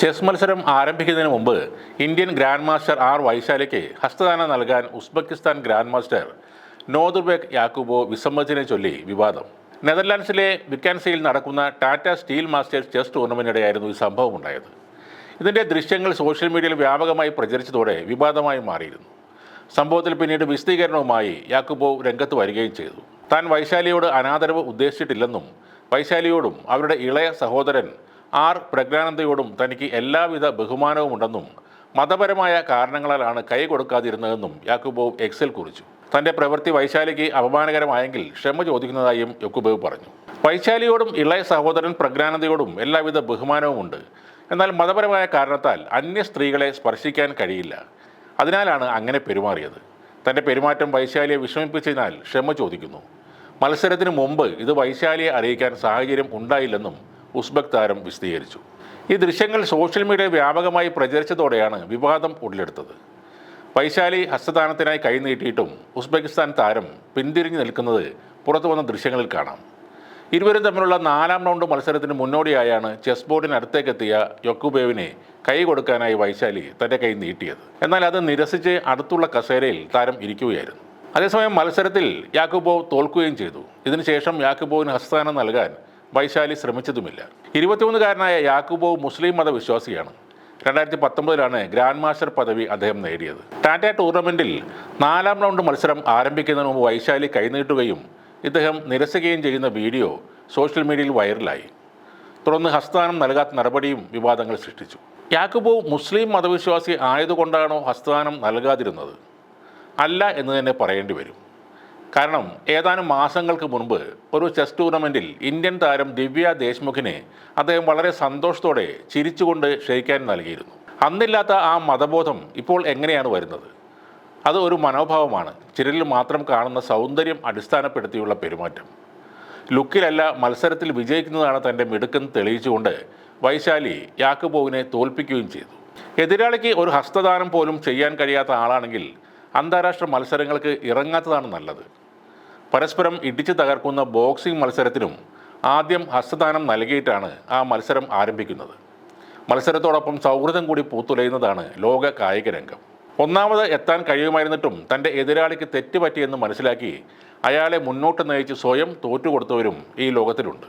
Chess മത്സരം ആരംഭിക്കുന്നതിന് മുമ്പ് ഇന്ത്യൻ ഗ്രാൻഡ് മാസ്റ്റർ ആർ വൈശാലിക്ക് ഹസ്തദാനം നൽകാൻ Uzbekistan grand master Nodirbek Yakubboev വിസമ്മതിനെ ചൊല്ലി വിവാദം. നെതർലാൻഡ്സിലെ വിക്കാൻസിയിൽ നടക്കുന്ന ടാറ്റ സ്റ്റീൽ മാസ്റ്റേഴ്സ് ചെസ് ടൂർണമെന്റിനിടെയായിരുന്നു ഈ സംഭവം ഉണ്ടായത്. ഇതിന്റെ ദൃശ്യങ്ങൾ സോഷ്യൽ മീഡിയയിൽ വ്യാപകമായി പ്രചരിച്ചതോടെ വിവാദമായി മാറിയിരുന്നു. സംഭവത്തിൽ പിന്നീട് വിശദീകരണവുമായി യാക്കുബോ രംഗത്ത് വരികയും ചെയ്തു. താൻ വൈശാലിയോട് അനാദരവ് ഉദ്ദേശിച്ചിട്ടില്ലെന്നും വൈശാലിയോടും അവരുടെ ഇളയ സഹോദരൻ ആർ പ്രജ്ഞാനന്ദയോടും തനിക്ക് എല്ലാവിധ ബഹുമാനവും ഉണ്ടെന്നും മതപരമായ കാരണങ്ങളാലാണ് കൈ കൊടുക്കാതിരുന്നതെന്നും യാക്കുബോവ് എക്സിൽ കുറിച്ചു. തന്റെ പ്രവൃത്തി വൈശാലിക്ക് അപമാനകരമായെങ്കിൽ ക്ഷമ ചോദിക്കുന്നതായും യക്കുബേവ് പറഞ്ഞു. വൈശാലിയോടും ഇളയ സഹോദരൻ പ്രജ്ഞാനന്ദയോടും എല്ലാവിധ ബഹുമാനവുമുണ്ട്. എന്നാൽ മതപരമായ കാരണത്താൽ അന്യ സ്ത്രീകളെ സ്പർശിക്കാൻ കഴിയില്ല. അതിനാലാണ് അങ്ങനെ പെരുമാറിയത്. തന്റെ പെരുമാറ്റം വൈശാലിയെ വിഷമിപ്പിച്ചതിനാൽ ക്ഷമ ചോദിക്കുന്നു. മത്സരത്തിന് മുമ്പ് ഇത് വൈശാലിയെ അറിയിക്കാൻ സാഹചര്യം ഉണ്ടായില്ലെന്നും ഉസ്ബെക് താരം വിശദീകരിച്ചു. ഈ ദൃശ്യങ്ങൾ സോഷ്യൽ മീഡിയ വ്യാപകമായി പ്രചരിച്ചതോടെയാണ് വിവാദം ഉടലെടുത്തത് വൈശാലി ഹസ്തദാനത്തിനായി കൈനീട്ടിയിട്ടും ഉസ്ബെക്കിസ്ഥാൻ താരം പിന്തിരിഞ്ഞു നിൽക്കുന്നത് പുറത്തു വന്ന ദൃശ്യങ്ങളിൽ കാണാം. ഇരുവരും തമ്മിലുള്ള നാലാം റൗണ്ട് മത്സരത്തിന് മുന്നോടിയായാണ് ചെസ് ബോർഡിനടുത്തേക്കെത്തിയ യൊക്കുബേവിനെ കൈ കൊടുക്കാനായി വൈശാലി തന്റെ കൈ നീട്ടിയത്. എന്നാൽ അത് നിരസിച്ച് അടുത്തുള്ള കസേരയിൽ താരം ഇരിക്കുകയായിരുന്നു. അതേസമയം മത്സരത്തിൽ യാക്കുബോവ് തോൽക്കുകയും ചെയ്തു. ഇതിനുശേഷം യാക്കുബോവിന് ഹസ്തദാനം നൽകാൻ വൈശാലി ശ്രമിച്ചതുമില്ല. ഇരുപത്തിമൂന്നുകാരനായ യാക്കൂബോ മുസ്ലിം മതവിശ്വാസിയാണ്. രണ്ടായിരത്തി പത്തൊമ്പതിലാണ് ഗ്രാൻഡ് മാസ്റ്റർ പദവി അദ്ദേഹം നേടിയത്. ടാറ്റ ടൂർണമെന്റിൽ നാലാം റൗണ്ട് മത്സരം ആരംഭിക്കുന്നതിന് മുമ്പ് വൈശാലി കൈനീട്ടുകയും ഇദ്ദേഹം നിരസുകയും ചെയ്യുന്ന വീഡിയോ സോഷ്യൽ മീഡിയയിൽ വൈറലായി. തുടർന്ന് ഹസ്തദാനം നൽകാത്ത നടപടിയും വിവാദങ്ങൾ സൃഷ്ടിച്ചു. യാക്കുബോ മുസ്ലിം മതവിശ്വാസി ആയതുകൊണ്ടാണോ ഹസ്തദാനം നൽകാതിരുന്നത്? അല്ല എന്ന് തന്നെ പറയേണ്ടി വരും. കാരണം ഏതാനും മാസങ്ങൾക്ക് മുൻപ് ഒരു ചെസ് ടൂർണമെന്റിൽ ഇന്ത്യൻ താരം ദിവ്യ ദേശ്മുഖിനെ അദ്ദേഹം വളരെ സന്തോഷത്തോടെ ചിരിച്ചുകൊണ്ട് ക്ഷയിക്കാൻ നൽകിയിരുന്നു. അന്നില്ലാത്ത ആ മതബോധം ഇപ്പോൾ എങ്ങനെയാണ് വരുന്നത്? അത് ഒരു മനോഭാവമാണ്. ചിരലിൽ മാത്രം കാണുന്ന സൗന്ദര്യം അടിസ്ഥാനപ്പെടുത്തിയുള്ള പെരുമാറ്റം. ലുക്കിലല്ല മത്സരത്തിൽ വിജയിക്കുന്നതാണ് തന്റെ മിടുക്കെന്ന് തെളിയിച്ചുകൊണ്ട് വൈശാലി യാക്കുബോവിനെ തോൽപ്പിക്കുകയും ചെയ്തു. എതിരാളിക്ക് ഒരു ഹസ്തദാനം പോലും ചെയ്യാൻ കഴിയാത്ത ആളാണെങ്കിൽ അന്താരാഷ്ട്ര മത്സരങ്ങൾക്ക് ഇറങ്ങാത്തതാണ് നല്ലത്. പരസ്പരം ഇടിച്ചു തകർക്കുന്ന ബോക്സിംഗ് മത്സരത്തിനും ആദ്യം ഹസ്തദാനം നൽകിയിട്ടാണ് ആ മത്സരം ആരംഭിക്കുന്നത്. മത്സരത്തോടൊപ്പം സൗഹൃദം കൂടി പൂത്തുലയുന്നതാണ് ലോക കായിക രംഗം. ഒന്നാമത് എത്താൻ കഴിയുമായിരുന്നിട്ടും തന്റെ എതിരാളിക്ക് തെറ്റുപറ്റിയെന്ന് മനസ്സിലാക്കി അയാളെ മുന്നോട്ട് നയിച്ച് സ്വയം തോറ്റുകൊടുത്തവരും ഈ ലോകത്തിലുണ്ട്.